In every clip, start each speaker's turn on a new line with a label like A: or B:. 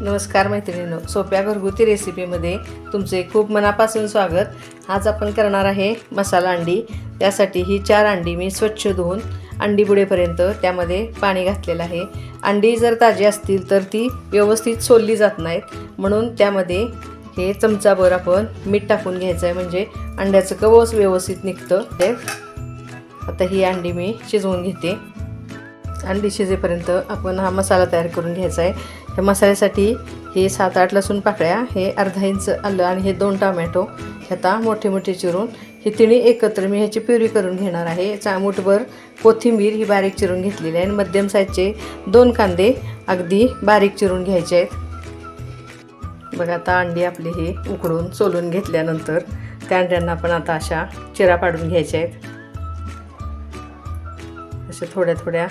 A: नमस्कार मैत्रिणींनो सोप्या घरगुती रेसिपीमध्ये तुमचे खूप मनापासून स्वागत. आज आपण करणार आहे मसाला अंडी. त्यासाठी ही चार अंडी मी स्वच्छ धुवून अंडी बुडेपर्यंत त्यामध्ये पाणी घातलेलं आहे. अंडी जर ताजी असतील तर ती व्यवस्थित सोलली जात नाहीत. म्हणून त्यामध्ये हे चमचाभर आपण मीठ टाकून घ्यायचं आहे म्हणजे अंड्याचं कवच व्यवस्थित निघतं. ते आता ही अंडी मी शिजवून घेते. अंडी शिजेपर्यंत आपण हा मसाला तयार करून घ्यायचा आहे ह्या मसाल्यासाठी हे सात आठ लसूण पाकळ्या हे अर्धा इंच आलं आणि हे दोन टोमॅटो ह्याता आता मोठे मोठे चिरून हे तिन्ही एकत्र मी ह्याची प्युरी करून घेणार आहे. चामूटभर कोथिंबीर ही बारीक चिरून घेतलेली आहे आणि मध्यम साईजचे दोन कांदे अगदी बारीक चिरून घ्यायचे आहेत. बघा आता अंडी आपली ही उकडून सोलून घेतल्यानंतर त्या अंड्यांना आपण आता अशा चिरा पाडून घ्यायच्या आहेत. अशा थोड्या थोड्या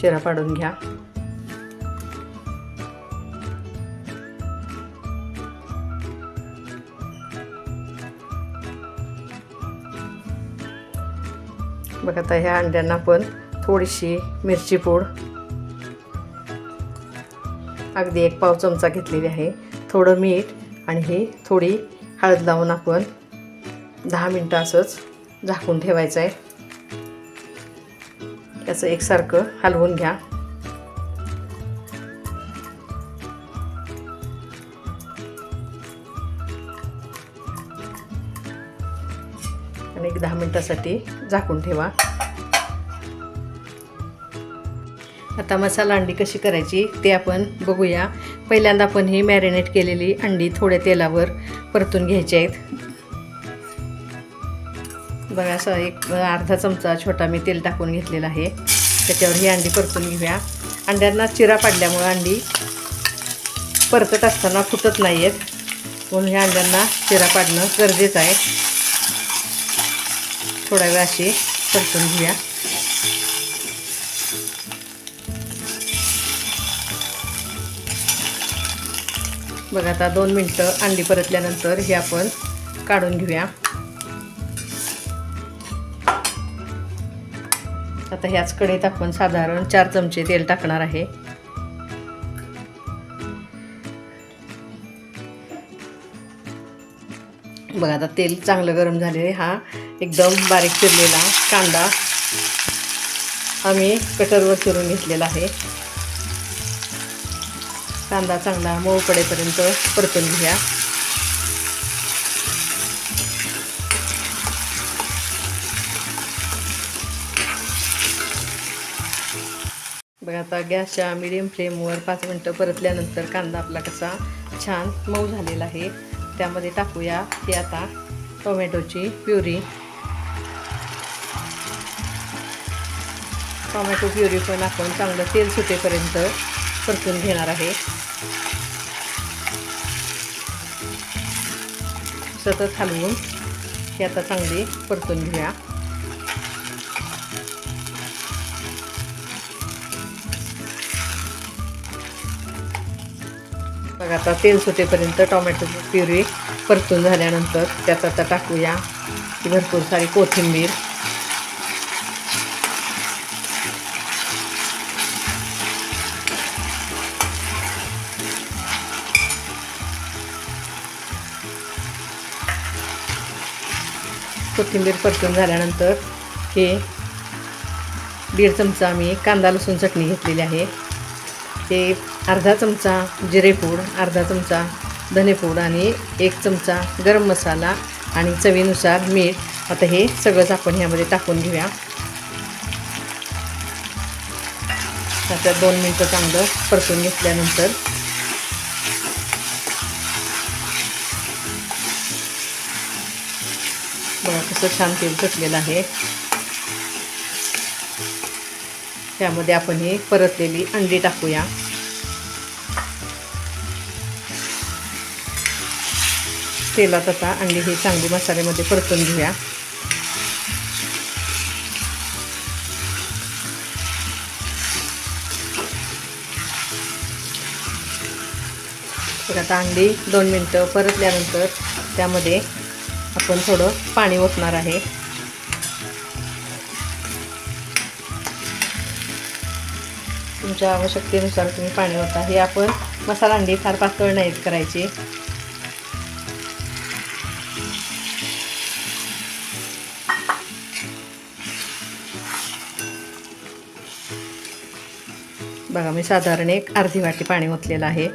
A: चिरा पाडून घ्या. बघा आता ह्या अंड्यांना पण थोडीशी मिरची पूड. अगदी एक पाव चमचा घेतलेली आहे. थोडं मीठ आणि ही थोडी हळद लावून आपण दहा मिनटं असंच झाकून ठेवायचं आहे त्याचं एकसारखं हलवून घ्या. आणि एक दहा मिनटासाठी झाकून ठेवा. आता मसाला अंडी कशी करायची ते आपण बघूया. पहिल्यांदा आपण ही मॅरिनेट केलेली अंडी थोड्या तेलावर परतून घ्यायची आहेत. बघा असं एक अर्धा चमचा छोटा मी तेल टाकून घेतलेला आहे. त्याच्यावर ही अंडी परतून घेऊया. अंड्यांना चिरा पाडल्यामुळं अंडी परतत असताना फुटत नाही आहेत म्हणून ह्या अंड्यांना चिरा पाडणं गरजेचं आहे. थोडा वेळ अशी परतून घेऊया. बघा आता दोन मिनटं अंडी परतल्यानंतर हे आपण काढून घेऊया. आता ह्याच कढईत आपण साधारण चार चमचे तेल टाकणार आहे. बघा आता तेल चांगलं गरम झालेले हा एकदम बारीक चिरलेला कांदा आम्ही कटरवर चिरून घेतलेला आहे. कांदा चांगला मऊ पडेपर्यंत परतून घ्या बघा आता गॅसच्या मिडियम फ्लेमवर पाच मिनटं परतल्यानंतर कांदा आपला कसा छान मऊ झालेला आहे. त्यामध्ये टाकूया ती आता टोमॅटोची प्युरी. टोमॅटो प्युरी पण आपण चांगलं तेल सुटेपर्यंत परतून घेणार आहे. सतत हलवून ती आता चांगली परतून घेऊया. बघा आता तेल सुटेपर्यंत टोमॅटोची प्युरी परतून झाल्यानंतर त्यात आता टाकूया भरपूर सारी कोथिंबीर. कोथिंबीर परतून झाल्यानंतर हे दीड चमचा आम्ही कांदा लसूण चटणी घेतलेली आहे. हे अर्धा चमचा जिरेपूड अर्धा चमचा धनेपूड आणि एक चमचा गरम मसाला आणि चवीनुसार मीठ. आता हे सगळंच आपण ह्यामध्ये टाकून घेऊया. आता दोन मिनटं चांगलं परतून घेतल्यानंतर बघा कसं छान तेल सुटलेलं आहे. त्यामध्ये आपण ही परतलेली अंडी टाकूया. तेलात आता अंडी ही चांगली मसाल्यामध्ये परतून घेऊया. तर आता अंडी दोन मिनटं परतल्यानंतर त्यामध्ये आपण थोडं पाणी ओतणार आहे. तुमच्या आवश्यकतेनुसार तुम्ही पाणी होता हे आपण मसाला अंडी फार पातळ नाहीत करायची. बघा मी साधारण एक अर्धी वाटी पाणी ओतलेलं आहे.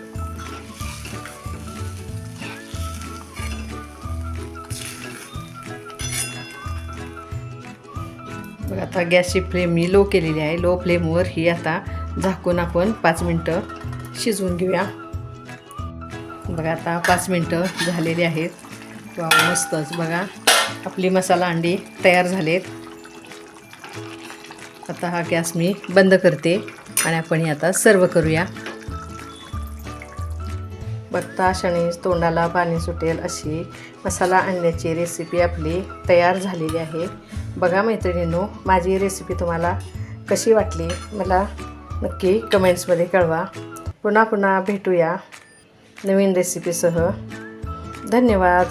A: बघा आता गॅसची फ्लेम मी लो केलेली आहे. लो फ्लेमवर ही आता झाकून आपण पाच मिनटं शिजवून घेऊया. बघा आता पाच मिनटं झालेली आहेत. वा मस्तच. बघा आपली मसाला अंडी तयार झालेत. आता हा गॅस मी बंद करते आणि आपण हे आता सर्व करूया. बघता क्षणीच तोंडाला पाणी सुटेल अशी मसाला अंड्याची रेसिपी आपली तयार झालेली आहे. बघा मैत्रिणींनो माझी रेसिपी तुम्हाला कशी वाटली? मला नक्की कमेंट्समध्ये कळवा. पुन्हा पुन्हा भेटूया नवीन रेसिपीसह धन्यवाद.